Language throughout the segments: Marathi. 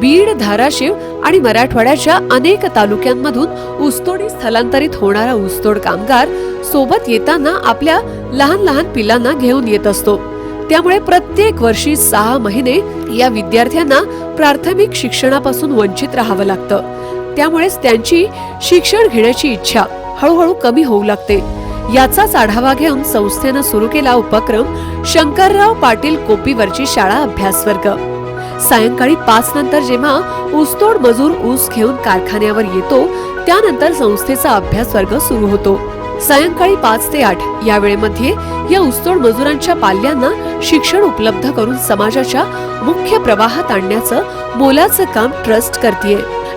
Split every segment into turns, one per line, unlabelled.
बीड धाराशिव आणि मराठवाड्याच्या अनेक तालुक्यांमधून ऊसतोडी स्थलांतरित होणारा ऊसतोड कामगार सोबत येताना आपल्या लहान लहान पिलांना घेऊन येत असतो. त्यामुळे प्रत्येक वर्षी सहा महिने या विद्यार्थ्यांना प्राथमिक शिक्षणापासून वंचित राहावं लागतं. त्यामुळेच त्यांची शिक्षण घेण्याची इच्छा हळूहळू कमी होऊ लागते. याचाच आढावा घेऊन संस्थेनं सुरू केला उपक्रम शंकरराव पाटील कोपीवरची शाळा अभ्यास वर्ग सायंकाळी पाच नंतर जेव्हा ऊसतोड मजूर ऊस घेऊन कारखान्यावर येतो त्यानंतर संस्थेचा अभ्यास वर्ग सुरू होतो. सायंकाळी पाच ते आठ या वेळेमध्ये या ऊसतोड मजुरांच्या पाल्यांना शिक्षण उपलब्ध करून समाजाच्या मुख्य प्रवाहात आणण्याचं मोलाचं काम ट्रस्ट करते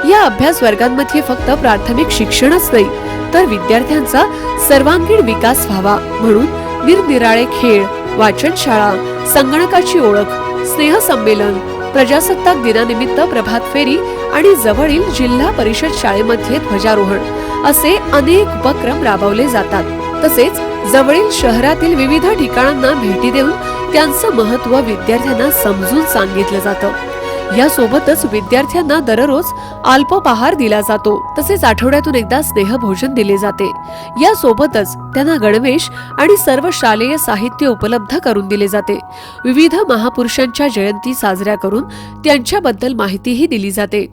या अभ्यास वर्गांमध्ये फक्त प्राथमिक शिक्षणच नाही तर विद्यार्थ्यांचा सर्वांगीण विकास व्हावा म्हणून निरनिराळे खेळ वाचनशाळा संगणकाची ओळख स्नेहसंमेलन प्रजासत्ताक दिनानिमित्त प्रभात फेरी आणि जवळील जिल्हा परिषद शाळेमध्ये ध्वजारोहण असे अनेक उपक्रम राबवले जातात. तसेच जवळील शहरातील विविध ठिकाणांना भेटी देऊन त्यांचं महत्त्व विद्यार्थ्यांना समजून सांगितलं जातं. यासोबतच विद्यार्थ्यांना दररोज अल्पोपहार दिला जातो. तसेच आठवड्यातून एकदा स्नेहभोजन दिले जाते. यासोबतच त्यांना गणवेश आणि सर्व शालेय साहित्य उपलब्ध करून दिले जाते. विविध महापुरुषांच्या जयंती साजऱ्या करून त्यांच्याबद्दल माहितीही दिली जाते.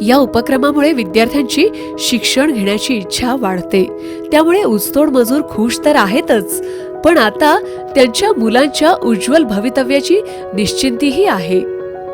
या उपक्रमामुळे विद्यार्थ्यांची शिक्षण घेण्याची इच्छा वाढते. त्यामुळे उसतोड मजूर खुश तर आहेतच पण आता त्यांच्या मुलांच्या उज्ज्वल भवितव्याची निश्चिंतीही आहे.